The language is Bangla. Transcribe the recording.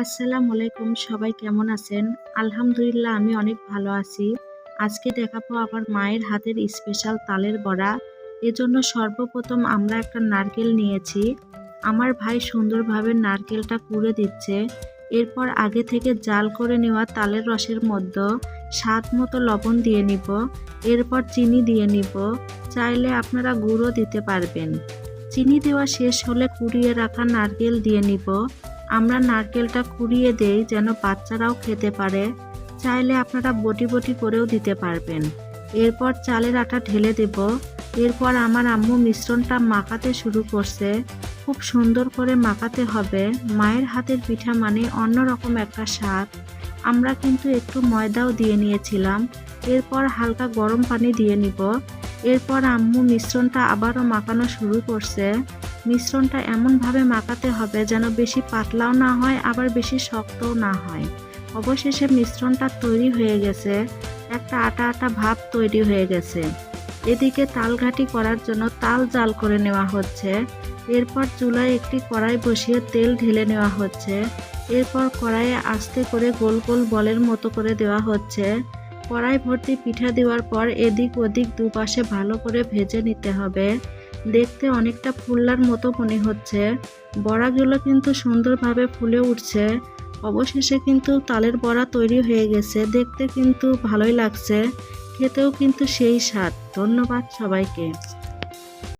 আসসালামু আলাইকুম, সবাই কেমন আছেন? আলহামদুলিল্লাহ, আমি অনেক ভালো আছি। আজকে দেখাবো আমার মায়ের হাতের স্পেশাল তালের বড়া। এজন্য সর্বপ্রথম আমরা একটা নারকেল নিয়েছি। আমার ভাই সুন্দরভাবে নারকেলটা কুড়ে দিচ্ছে। এরপর আগে থেকে জাল করে নেওয়া তালের রসের মধ্যে স্বাদ মতো লবণ দিয়ে নিব। এরপর চিনি দিয়ে নিব। চাইলে আপনারা গুঁড়ো দিতে পারবেন। চিনি দেওয়া শেষ হলে কুড়িয়ে রাখা নারকেল দিয়ে নিব। আমরা নারকেলটা কুড়িয়ে দেই যেন বাচ্চারাও খেতে পারে। চাইলে আপনারা বটি বটি করেও দিতে পারবেন। এরপর চালের আটা ঢেলে দেব। এরপর আমার আম্মু মিশ্রণটা মাখাতে শুরু করছে। খুব সুন্দর করে মাখাতে হবে। মায়ের হাতের পিঠা মানে অন্যরকম একটা স্বাদ। আমরা কিন্তু একটু ময়দাও দিয়ে নিয়েছিলাম। এরপর হালকা গরম পানি দিয়ে নিব। এরপর আম্মু মিশ্রণটা আবারও মাখানো শুরু করছে। মিশ্রণটা এমনভাবে মাখাতে হবে যেন বেশি পাতলাও না হয়, আবার বেশি শক্তও না হয়। অবশেষে মিশ্রণটা তৈরি হয়ে গেছে। একটা আটা আটা ভাব তৈরি হয়ে গেছে। এদিকে তাল ঘাটি করার জন্য তাল জাল করে নেওয়া হচ্ছে। এরপর চুলায় একটি কড়াই বসিয়ে তেল ঢেলে নেওয়া হচ্ছে। এরপর কড়াইয়ে আস্তে করে গোল গোল বলের মতো করে দেওয়া হচ্ছে। কড়াই ভর্তি পিঠা দেওয়ার পর এদিক ওদিক দুপাশে ভালো করে ভেজে নিতে হবে। দেখতে অনেকটা ফুল্লার মতো মনে হচ্ছে। বড়াগুলো কিন্তু সুন্দরভাবে ফুলে উঠছে। অবশেষে কিন্তু তালের বড়া তৈরি হয়ে গেছে। দেখতে কিন্তু ভালোই লাগছে। খেতেও কিন্তু সেই স্বাদ। ধন্যবাদ সবাইকে।